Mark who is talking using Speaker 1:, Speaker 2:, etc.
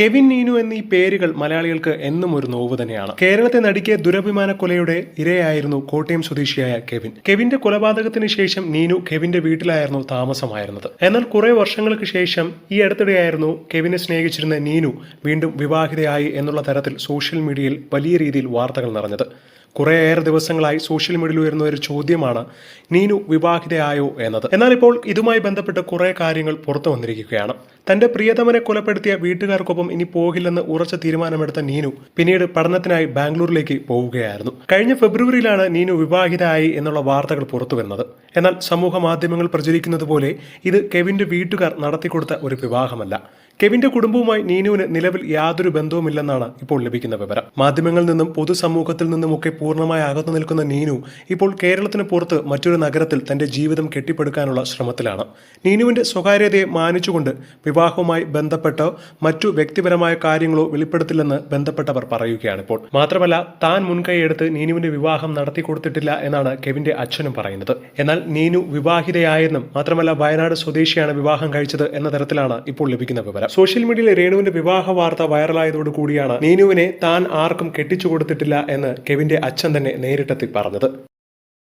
Speaker 1: Kevin Neenu എന്നീ പേരുകൾ മലയാളികൾക്ക് എന്നും ഒരു നോവ് തന്നെയാണ്. കേരളത്തെ നടിക്ക് ദുരഭിമാന കൊലയുടെ ഇരയായിരുന്നു കോട്ടയം സ്വദേശിയായ കെവിൻ. കെവിന്റെ കൊലപാതകത്തിന് ശേഷം നീനു കെവിന്റെ വീട്ടിലായിരുന്നു താമസമായിരുന്നത്. എന്നാൽ കുറെ വർഷങ്ങൾക്ക് ശേഷം ഈ അടുത്തിടെയായിരുന്നു കെവിനെ സ്നേഹിച്ചിരുന്ന നീനു വീണ്ടും വിവാഹിതയായി എന്നുള്ള തരത്തിൽ സോഷ്യൽ മീഡിയയിൽ വലിയ രീതിയിൽ വാർത്തകൾ നിറഞ്ഞത്. കുറേയേറെ ദിവസങ്ങളായി സോഷ്യൽ മീഡിയയിൽ ഉയർന്ന ഒരു ചോദ്യമാണ് നീനു വിവാഹിതയായോ എന്നത്. എന്നാൽ ഇപ്പോൾ ഇതുമായി ബന്ധപ്പെട്ട് കുറേ കാര്യങ്ങൾ പുറത്തു വന്നിരിക്കുകയാണ്. തന്റെ പ്രിയതമനെ കൊലപ്പെടുത്തിയ വീട്ടുകാർക്കൊപ്പം ഇനി പോകില്ലെന്ന് ഉറച്ച തീരുമാനമെടുത്ത നീനു പിന്നീട് പഠനത്തിനായി ബാംഗ്ലൂരിലേക്ക് പോവുകയായിരുന്നു. കഴിഞ്ഞ ഫെബ്രുവരിയിലാണ് നീനു വിവാഹിതയായി എന്നുള്ള വാർത്തകൾ പുറത്തു വരുന്നത് എന്നാൽ സമൂഹ മാധ്യമങ്ങൾ പ്രചരിക്കുന്നത് പോലെ ഇത് കെവിന്റെ വീട്ടുകാർ നടത്തിക്കൊടുത്ത ഒരു വിവാഹമല്ല. കെവിന്റെ കുടുംബവുമായി നീനുവിന് നിലവിൽ യാതൊരു ബന്ധവുമില്ലെന്നാണ് ഇപ്പോൾ ലഭിക്കുന്ന വിവരം. മാധ്യമങ്ങളിൽ നിന്നും പൊതുസമൂഹത്തിൽ നിന്നുമൊക്കെ പൂർണമായി അകന്നു നിൽക്കുന്ന നീനു ഇപ്പോൾ കേരളത്തിന് പുറത്ത് മറ്റൊരു നഗരത്തിൽ തന്റെ ജീവിതം കെട്ടിപ്പടുക്കാനുള്ള ശ്രമത്തിലാണ്. നീനുവിന്റെ സ്വകാര്യതയെ മാനിച്ചുകൊണ്ട് വിവാഹവുമായി ബന്ധപ്പെട്ടോ മറ്റു വ്യക്തിപരമായ കാര്യങ്ങളോ വെളിപ്പെടുത്തില്ലെന്ന് ബന്ധപ്പെട്ടവർ പറയുകയാണ് ഇപ്പോൾ മാത്രമല്ല താൻ മുൻകൈയെടുത്ത് നീനുവിന്റെ വിവാഹം നടത്തി കൊടുത്തിട്ടില്ല എന്നാണ് കെവിന്റെ അച്ഛനും പറയുന്നത്. എന്നാൽ നീനു വിവാഹിതയായെന്നും മാത്രമല്ല വയനാട് സ്വദേശിയാണ് വിവാഹം കഴിച്ചത് എന്ന തരത്തിലാണ് ഇപ്പോൾ ലഭിക്കുന്ന വിവരം. സോഷ്യൽ മീഡിയയിൽ രേണുവിന്റെ വിവാഹ വാർത്ത വൈറലായതോടു കൂടിയാണ് നീനുവിനെ താൻ ആർക്കും കെട്ടിച്ചു കൊടുത്തിട്ടില്ല എന്ന് കെവിന്റെ അച്ഛൻ തന്നെ നേരിട്ടെത്തി പറഞ്ഞത്.